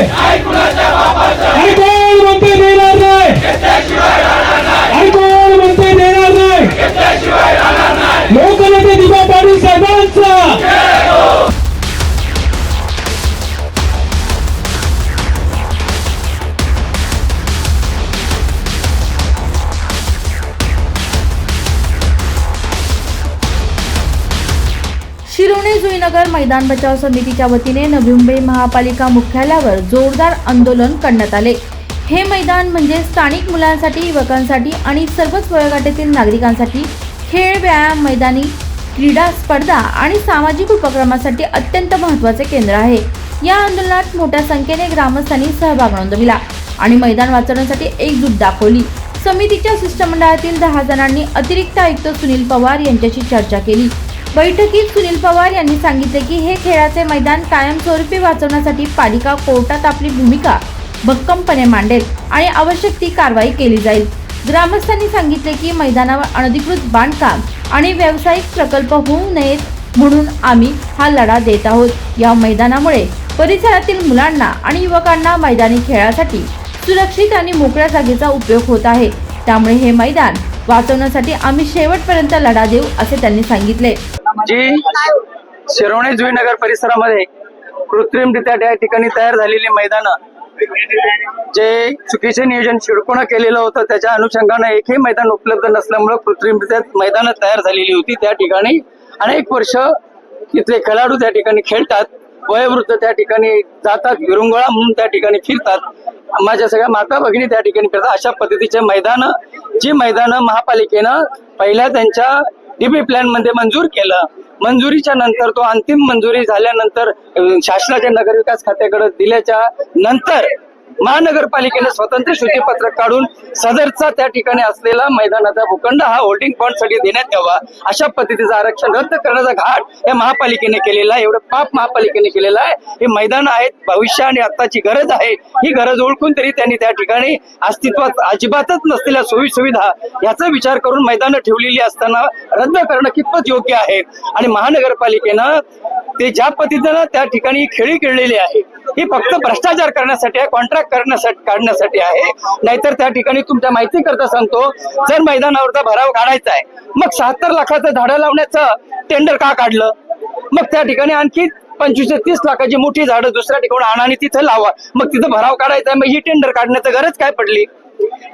आणि शिरोणे जुईनगर मैदान बचाव समितीच्या वतीने नवी मुंबई महापालिका मुख्यालयावर जोरदार आंदोलन करण्यात आले. हे मैदान म्हणजे स्थानिक मुलांसाठी युवकांसाठी आणि सर्वच वयोगटातील नागरिकांसाठी खेळ व्यायाम मैदानी क्रीडा स्पर्धा आणि सामाजिक उपक्रमासाठी अत्यंत महत्त्वाचे केंद्र आहे. या आंदोलनात मोठ्या संख्येने ग्रामस्थांनी सहभाग नोंदविला आणि मैदान वाचवण्यासाठी एकजूट दाखवली. समितीच्या शिष्टमंडळातील दहा जणांनी अतिरिक्त आयुक्त सुनील पवार यांच्याशी चर्चा केली. बैठकीत सुनील पवार यांनी सांगितले की हे खेळाचे मैदान कायमस्वरूपी वाचवण्यासाठी पालिका कोर्टात आपली भूमिका भक्कमपणे मांडेल आणि आवश्यक ती कारवाई केली जाईल. ग्रामस्थांनी सांगितले की मैदानावर अनधिकृत बांधकाम आणि व्यावसायिक प्रकल्प होऊ नयेत म्हणून आम्ही हा लढा देत आहोत. या मैदानामुळे परिसरातील मुलांना आणि युवकांना मैदानी खेळासाठी सुरक्षित आणि मोकळ्या जागेचा उपयोग होत आहे. त्यामुळे हे मैदान वाचवण्यासाठी आम्ही शेवटपर्यंत लढा देऊ असे त्यांनी सांगितले. जी शिरोणे जुईनगर परिसरामध्ये कृत्रिमरित्या त्या ठिकाणी तयार झालेली मैदानं जे चुकीचे नियोजन शिडकोणं केलेलं होतं त्याच्या अनुषंगानं एकही मैदान उपलब्ध नसल्यामुळे कृत्रिमरित्या मैदानं तयार झालेली होती त्या ठिकाणी. अनेक वर्ष तिथले खेळाडू त्या ठिकाणी खेळतात वयोवृद्ध त्या ठिकाणी जातात विरुंगळा म्हणून त्या ठिकाणी फिरतात. माझ्या सगळ्या माता भगिनी त्या ठिकाणी करतात अशा पद्धतीचे मैदान जी मैदानं महापालिकेनं पहिल्या त्यांच्या डीबी प्लॅनमध्ये मंजूर केलं. मंजुरीच्या नंतर तो अंतिम मंजुरी झाल्यानंतर शासनाच्या नगरविकास खात्याकडे दिल्याच्या नंतर महानगरपालिकेने स्वतंत्र सूचीपत्रक काढून सदरचा त्या ठिकाणी असलेला मैदानाचा भूखंड हा होल्डिंग पॉइंटसाठी देण्यात यावा. अशा पद्धतीचं आरक्षण रद्द करण्याचा घाट या महापालिकेने केलेला आहे. एवढं पाप महापालिकेने केलेलं आहे. हे मैदान आहेत भविष्य आणि आत्ताची गरज आहे. ही गरज ओळखून तरी त्यांनी त्या ठिकाणी अस्तित्वात अजिबातच नसलेल्या सोयी सुविधा याचा विचार करून मैदानं ठेवलेली असताना रद्द करणं कितपत योग्य आहे? आणि महानगरपालिकेनं ते ज्या पद्धतीनं त्या ठिकाणी खेळी खेळलेली आहे ही फक्त भ्रष्टाचार करण्यासाठी आहे कॉन्ट्रॅक्ट करण्यासाठी काढण्यासाठी आहे. नाहीतर त्या ठिकाणी तुमच्या माहिती करता सांगतो जर मैदानावरचा भराव काढायचा आहे मग शहात्तर लाखाचं झाडं लावण्याचं टेंडर का काढलं? मग त्या ठिकाणी आणखी पंचवीस ते तीस लाखाची मोठी झाडं दुसऱ्या ठिकाणी आणा आणि तिथं लावा. मग तिथं भराव काढायचा आहे मग ही टेंडर काढण्याचं गरज काय पडली?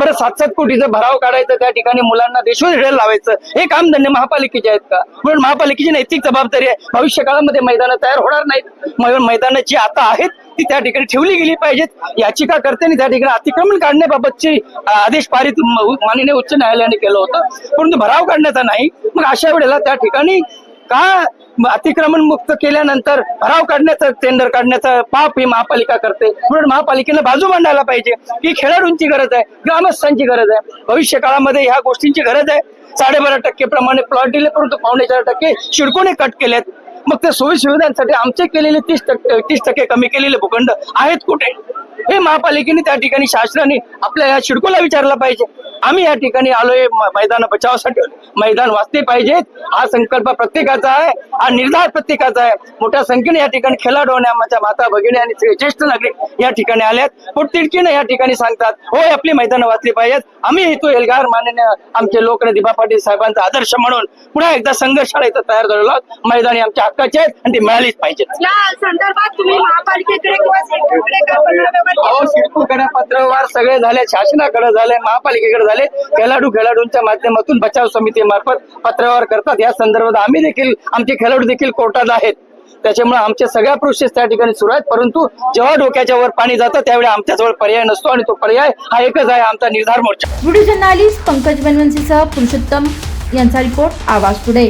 बरं सात सात कोटीचा भराव काढायचं त्या ठिकाणी मुलांना देशोधडे लावायचं हे काम धन्य महापालिकेचे आहेत का? म्हणून महापालिकेची नैतिक जबाबदारी आहे. भविष्य काळामध्ये मैदानं तयार होणार नाहीत. म्हणून मैदानं जी आता आहेत ती त्या ठिकाणी ठेवली गेली पाहिजेत. याचिका करते त्या ठिकाणी अतिक्रमण काढण्याबाबतचे आदेश पारित माननीय उच्च न्यायालयाने केलं होतं. परंतु भराव काढण्याचा नाही. मग अशा वेळेला त्या ठिकाणी का अतिक्रमण मुक्त केल्यानंतर भराव काढण्याचं टेंडर काढण्याचं पाप ही महापालिका करते? म्हणून महापालिकेनं बाजू मांडायला पाहिजे ही खेळाडूंची गरज आहे ग्रामस्थांची गरज आहे. भविष्य काळामध्ये ह्या गोष्टींची गरज आहे. साडेबारा टक्के प्रमाणे प्लॉट दिले परंतु पावणे चार टक्के शिडकोने कट केलेत. मग त्या सोयी सुविधांसाठी आमचे केलेले तीस टक्के तीस टक्के कमी केलेले भूखंड आहेत कुठे? हे महापालिकेने त्या ठिकाणी शासनाने आपल्या या शिडकोला विचारला पाहिजे. आम्ही या ठिकाणी आलोय मैदान बचावासाठी मैदान वाचले पाहिजेत. हा संकल्प प्रत्येकाचा आहे हा निर्धार प्रत्येकाचा आहे. मोठ्या संख्येने या ठिकाणी खेळाडू आणि आमच्या माता भगिनी आणि ज्येष्ठ नागरिक या ठिकाणी आल्यात. पोटतिडकीने या ठिकाणी सांगतात होय आपली मैदानं वाचली पाहिजेत. आम्ही हेतू एल्गार माननीय आमचे लोक दिबा पाटील साहेबांचा आदर्श म्हणून पुन्हा एकदा संघर्षाला इथं तयार झालेलो आहोत. मैदानी आमच्या हक्काचे आहेत आणि ती मिळालीच पाहिजेत. या संदर्भात तुम्ही महापालिकेकडे किंवा अहो शिडकोकडे पत्रव्यवहार सगळे झाले शासनाकडे झाले महापालिकेकडे झाले. खेळाडू खेळाडूंच्या माध्यमातून बचाव समितीमार्फत पत्रव्यवहार करतात. या संदर्भात आम्ही देखील आमचे खेळाडू देखील कोर्टात आहेत. त्याच्यामुळे आमच्या सगळ्या प्रोसेस त्या ठिकाणी सुरू आहेत. परंतु जेव्हा डोक्याच्या वर पाणी जातं त्यावेळी आमच्याजवळ पर्याय नसतो आणि तो पर्याय हा एकच आहे आमचा निर्धार मोर्चा. व्हिडिओ जर्नालिस्ट पंकज बनवंशीसह पुरुषोत्तम यांचा रिपोर्ट आवाज पुढे.